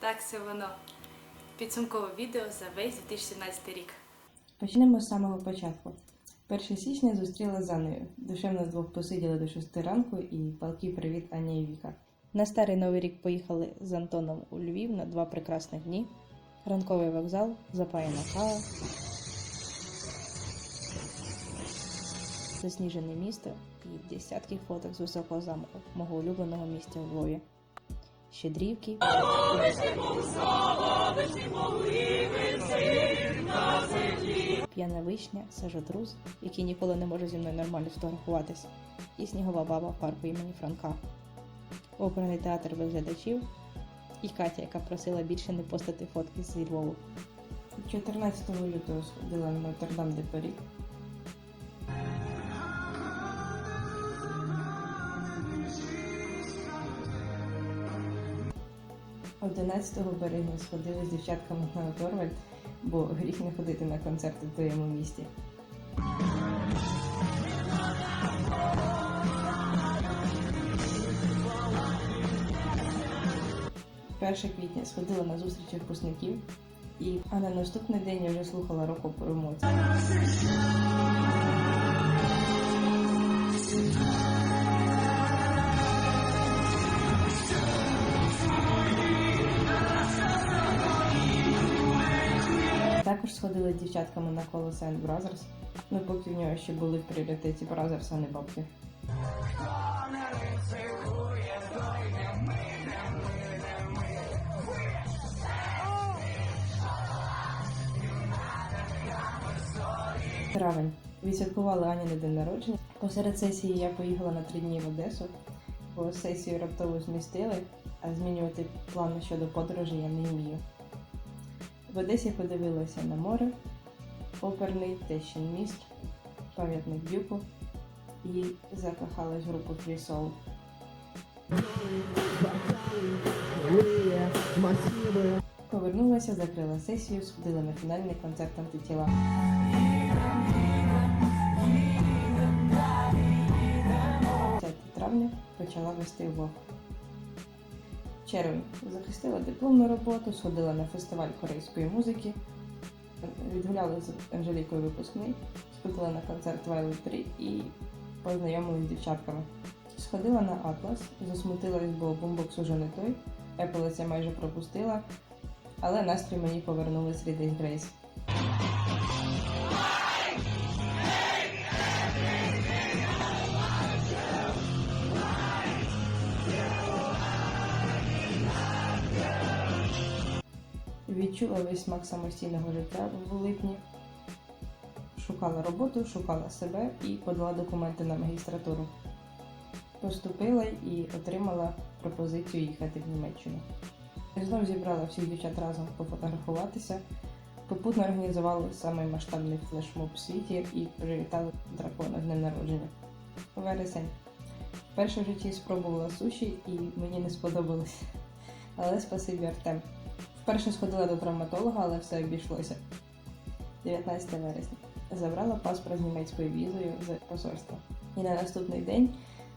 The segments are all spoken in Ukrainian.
Так це воно. Підсумкове відео за весь 2017 рік. Почнемо з самого початку. 1 січня зустріла з Анною. Душевно вдвох посиділи до 6 ранку і палкий привіт Аня і Віка. На старий новий рік поїхали з Антоном у Львів на два прекрасних дні. Ранковий вокзал, запаяна кава. Засніжене місто і десятки фоток з високого замку, мого улюбленого місця у Львові. Щедрівки. П'яна вишня, сажотрус, який ніколи не може зі мною нормально сфотографуватись, і снігова баба в парку імені Франка, оперний театр без глядачів і Катя, яка просила більше не постати фотки зі Львову. 14 лютого сходила на Нотр-Дам де Парі. – 11 березня сходили з дівчатками на Торвальд, бо гріх не ходити на концерти в твоєму місті. Перше квітня сходила на зустрічі випускників, і а на наступний день я вже слухала року про емоції. Також сходили з дівчатками на коло Saint Brothers, ну поки в нього ще були в пріоритеті Brothers, а не бабки. Травень. Відсвяткували Ані на день народження. Посеред сесії я поїхала на три дні в Одесу, бо сесію раптово змістили, а змінювати плани щодо подорожі я не вмію. В Одесі подивилася на море, оперний Тещин міст, пам'ятник Дюку і закохалась в групу Free Повернулася, закрила сесію, сходила на фінальний концерт антитіла. травня почала вести влог. Червень захистила дипломну роботу, сходила на фестиваль корейської музики, відгуляли з Анжелікою випускний, сходила на концерт Violet 3 і познайомилась з дівчатками. Сходила на Атлас, засмутилась, бо бумбокс уже не той, Apple я майже пропустила, але настрій мені повернули з Грейс. Відчула весь смак самостійного життя в липні. Шукала роботу, шукала себе і подала документи на магістратуру. Поступила і отримала пропозицію їхати в Німеччину. Знов зібрала всіх дівчат разом пофотографуватися. Попутно організували самий масштабний флешмоб в світі і привітали дракона днем народження. Вересень. Вперше в житті спробувала суші і мені не сподобалось. Але спасибі Артем. Вперше сходила до травматолога, але все обійшлося. 19 вересня. Забрала паспорт з німецькою візою з посольства. І на наступний день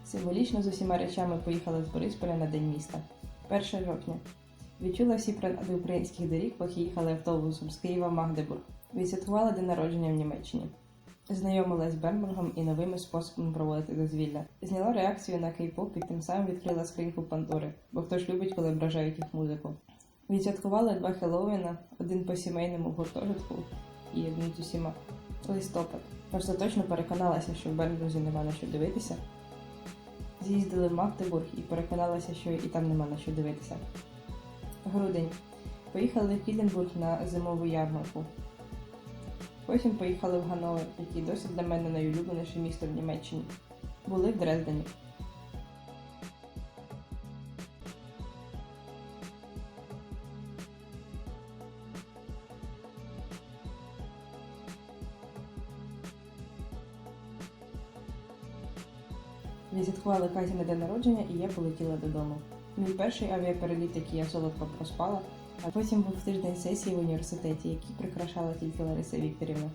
символічно з усіма речами поїхала з Борисполя на день міста. 1 жовтня. Відчула всі принади українських доріг, поки їхали автобусом з Києва в Магдебург. Відсвяткувала день народження в Німеччині. Знайомилась з Бернбургом і новими способами проводити дозвілля. Зняла реакцію на кей-поп і тим самим відкрила скриньку Пандори, бо хто ж любить, коли ображають їх музику. Відсвяткували два Хеллоуіна, один по сімейному гуртожитку і один з усіма. Листопад. Остаточно переконалася, що в Бернбурзі нема на що дивитися. З'їздили в Магдебург і переконалася, що і там нема на що дивитися. Грудень. Поїхали в Кіденбург на зимову ярмарку. Потім поїхали в Ганновер, який досі для мене найулюбленіше місто в Німеччині. Були в Дрездені. Відсвяткували Каті на день народження і я полетіла додому. Мій перший авіапереліт, який я солодко проспала, а потім був тиждень сесії в університеті, які прикрашала тільки Лариса Вікторівна.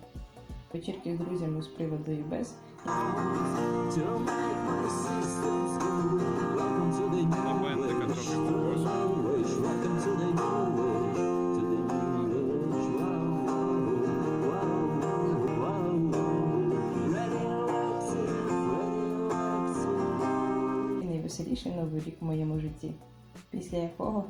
Вечірки з друзями з приводу і без. Найвеселіший новий рік в моєму житті, після якого